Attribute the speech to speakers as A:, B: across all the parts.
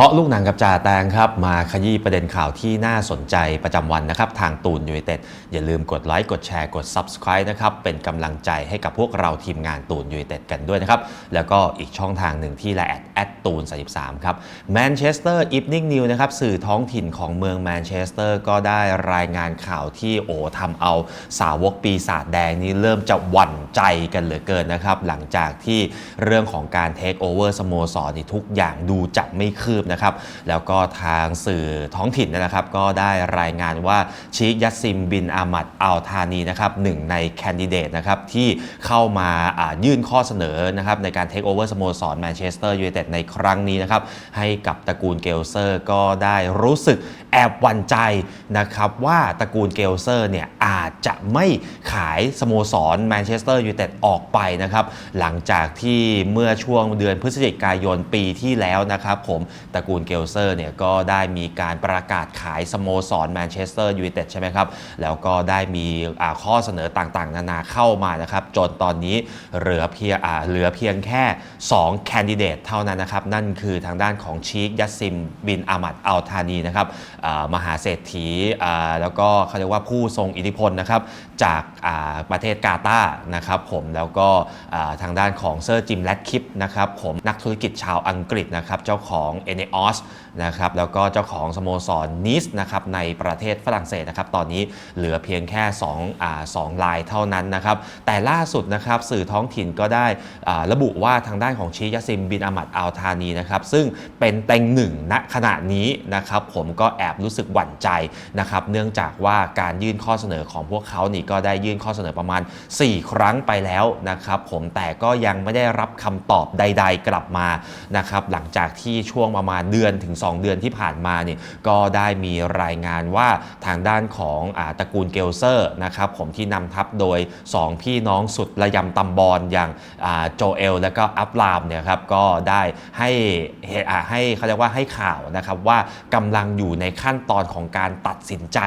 A: เคาะลูกหนังกับจ่าแตงครับมาขยี้ประเด็นข่าวที่น่าสนใจประจำวันนะครับ ทางตูนยู i นเต็ดอย่าลืมกดไลค์กดแชร์กด Subscribe นะครับ เป็นกำลังใจให้กับพวกเราทีมงานตูนยู i นเต็ดกันด้วยนะครับ แล้วก็อีกช่องทางหนึ่งที่ไลน์แอดแอดตูน33ครับแมนเชสเตอร์อีฟนิ่งนิวนะครับสื่อท้องถิ่นของเมืองแมนเชสเตอร์ก็ได้รายงานข่าวที่โอ้ทำเอาสาวกปีศาจแดงนี่เริ่มจะหวั่นใจกันเหลือเกินนะครับหลังจากที่เรื่องของการเทคโอเวอร์สโมสรนี่ทุกอย่างดูจะไม่คืบนะครับ แล้วก็ทางสื่อท้องถิ่นนะครับ ก็ได้รายงานว่าชีคยัสซิมบินอามัดอัลธานีนะครับหนึ่งในแคนดิเดตนะครับที่เข้ามายื่นข้อเสนอนะครับในการเทคโอเวอร์สโมสรแมนเชสเตอร์ยูไนเต็ดในครั้งนี้นะครับให้กับตระกูลเกลเซอร์ก็ได้รู้สึกแอบหวั่นใจนะครับว่าตระกูลเกลเซอร์เนี่ยอาจจะไม่ขายสโมสรแมนเชสเตอร์ยูไนเต็ดออกไปนะครับหลังจากที่เมื่อช่วงเดือนพฤศจิกายนปีที่แล้วนะครับผมตระกูลเกลเซอร์เนี่ยก็ได้มีการประกาศขายสโมสรแมนเชสเตอร์ยูไนเต็ดใช่ไหมครับ แล้วก็ได้มีข้อเสนอต่างๆ นานาเข้ามานะครับ จนตอนนี้เหลือเพียงเหลือเพียงแค่ 2 แคนดิเดตเท่านั้นนะครับ นั่นคือทางด้านของชีคยัสซิมบินอามัดอัลธานีนะครับมหาเศรษฐีแล้วก็เขาเรียกว่าผู้ทรงอิทธิพลนะครับจากาประเทศกาตาร์นะครับผมแล้วก็ทางด้านของเซอร์จิมแรดคิปนะครับผมนักธุรกิจชาวอังกฤษนะครับเจ้าของ n ออสนะครับแล้วก็เจ้าของสโมสรนิสนะครับในประเทศฝรั่งเศสนะครับตอนนี้เหลือเพียงแค่2อ่า2ลายเท่านั้นนะครับแต่ล่าสุดนะครับสื่อท้องถิ่นก็ได้อ่าระบุว่าทางด้านของชียาซิมบินอามัดอัลธานีนะครับซึ่งเป็นเต็งหนึ่งณขณะนี้นะครับผมก็แอบรู้สึกหวั่นใจนะครับเนื่องจากว่าการยื่นข้อเสนอของพวกเขานี่ก็ได้ยื่นข้อเสนอประมาณ 4 ครั้งไปแล้วนะครับผมแต่ก็ยังไม่ได้รับคำตอบใด ๆ กลับมานะครับหลังจากที่ช่วงประมาณเดือนถึง2เดือนที่ผ่านมาเนี่ยก็ได้มีรายงานว่าทางด้านของอตระกูลเกลเซอร์นะครับผมที่นำทัพโดย 2 พี่น้องสุดระยำตำบอลอย่างโจเอล และก็อัพลามเนี่ยครับก็ได้ให้ให้เขาเรียกว่าให้ข่าวนะครับว่ากำลังอยู่ในขั้นตอนของการตัดสินใจ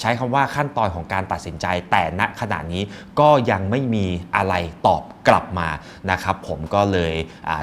A: ใช้คำว่าขั้นตอนของการตัดสินใจ แต่ณขณะนี้ก็ยังไม่มีอะไรตอบกลับมานะครับผมก็เลย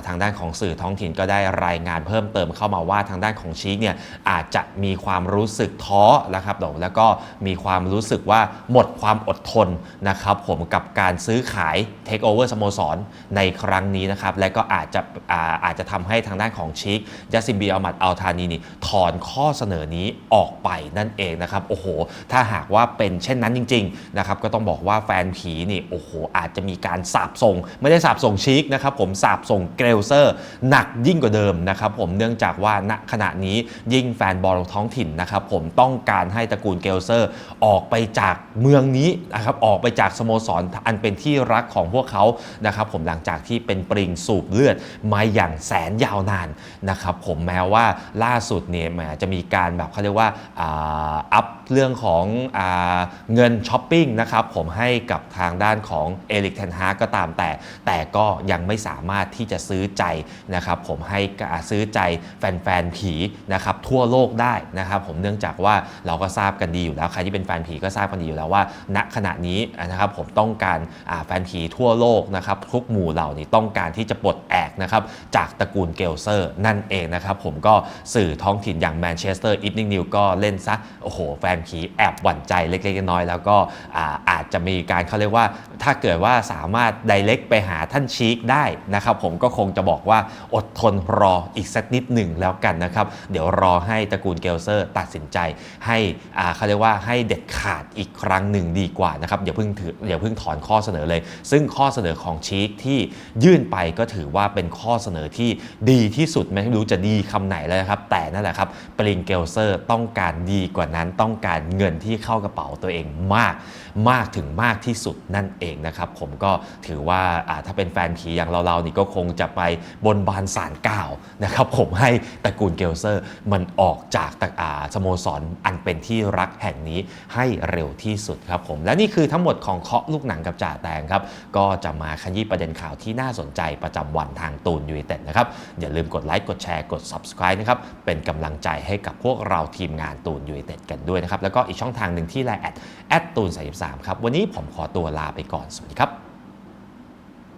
A: ทางด้านของสื่อท้องถิ่นก็ได้รายงานเพิ่มเติมเข้ามาว่าทางด้านของชีคเนี่ยอาจจะมีความรู้สึกท้อนะครับแล้วก็มีความรู้สึกว่าหมดความอดทนนะครับผมกับการซื้อขายเทคโอเวอร์สโมสรในครั้งนี้นะครับและก็อาจจะอาอาจจะทำให้ทางด้านของชีคยัสซิมบีอัลมัดอัลธานีนี่ถอนข้อเสนอนี้ออกไปนั่นเองนะครับโอ้โห ถ้าหากว่าเป็นเช่นนั้นจริงๆนะครับก็ต้องบอกว่าแฟนผีนี่โอ้โหอาจจะมีการสาบส่ง ไม่ได้สาบส่งชีคนะครับผมสาบส่งเกรลเซอร์ หนักยิ่งกว่าเดิมนะครับผมเนื่องจากว่าณขณะนี้ยิ่งแฟนบอลท้องถิ่นนะครับผมต้องการให้ตระกูลเกลเซอร์ออกไปจากเมืองนี้นะครับออกไปจากสโมสรอันเป็นที่รักของพวกเขานะครับผมหลังจากที่เป็นปริงสูบเลือดมาอย่างแสนยาวนานนะครับผมแม้ว่าล่าสุดเนี่ยแหมจะมีการแบบเขาเรียกว่าอัพเรื่องของอเงินช้อปปิ้งนะครับผมให้กับทางด้านของเอริกเทนฮาก็ตามแต่ แต่ก็ยังไม่สามารถที่จะซื้อใจนะครับผมให้ซื้อใจแฟนๆผีนะครับทั่วโลกได้นะครับผมเนื่องจากว่าเราก็ทราบกันดีอยู่แล้ว ใครที่เป็นแฟนผีก็ทราบกันดีอยู่แล้วว่า ณขณะนี้นะครับผมต้องการแฟนผีทั่วโลกนะครับทุกหมู่เหล่านี้ต้องการที่จะปลดแอกนะครับจากตระกูลเกลเซอร์นั่นเองนะครับผมก็สื่อท้องถิ่นอย่างแมนเชสเตอร์อีฟนิงนิวก็เล่นซะโอ้โหแฟนผีแอบหวั่นใจเล็กๆน้อยๆแล้วก็อาจจะมีการเขาเรียกว่า ถ้าเกิดว่าสามารถไดเ c กไปหาท่านชีคได้นะครับผมก็คงจะบอกว่าอดทนรออีกสักนิดหนึ่งแล้วกันนะครับ เดี๋ยวรอให้ตระกูลเกลเซอร์ตัดสินใจให้เขาเรียกว่าให้เด็ดขาดอีกครั้งหนึ่งดีกว่านะครับอย่าเพิ่งถืออย่าเพิ่งถอนข้อเสนอเลย ซึ่งข้อเสนอของชีคที่ยื่นไปก็ถือว่าเป็นข้อเสนอที่ดีที่สุดไม่รู้จะดีคำไหนเลยนะครับ แต่นั่นแหละครับปริงเกลเซอร์ต้องการดีกว่านั้นต้องการเงินที่เข้ากระเป๋าตัวเองมาก มากถึงมากที่สุดนั่นเองนะครับ ผมก็ถือว่าถ้าเป็นแฟนผีอย่างเราๆนี่ก็คงจะไปบนบานสารกล่าวนะครับ ผมให้ตระกูลเกลเซอร์มันออกจากตระอาสโมสรอันเป็นที่รักแห่งนี้ให้เร็วที่สุดครับผม และนี่คือทั้งหมดของเคาะลูกหนังกับจ่าแตงครับ ก็จะมาขยี้ประเด็นข่าวที่น่าสนใจประจำวันทางตูนยู i เต็ดนะครับ อย่าลืมกดไลค์กดแชร์กด Subscribe นะครับเป็นกำลังใจให้กับพวกเราทีมงานตูนยู i เต็ดกันด้วยนะครับแล้วก็อีกช่องทางหนึ่งที่ไลน์แอดแอดตูน33ครับวันนี้ผมขอตัวลาไปก่อนสวัสดีครับ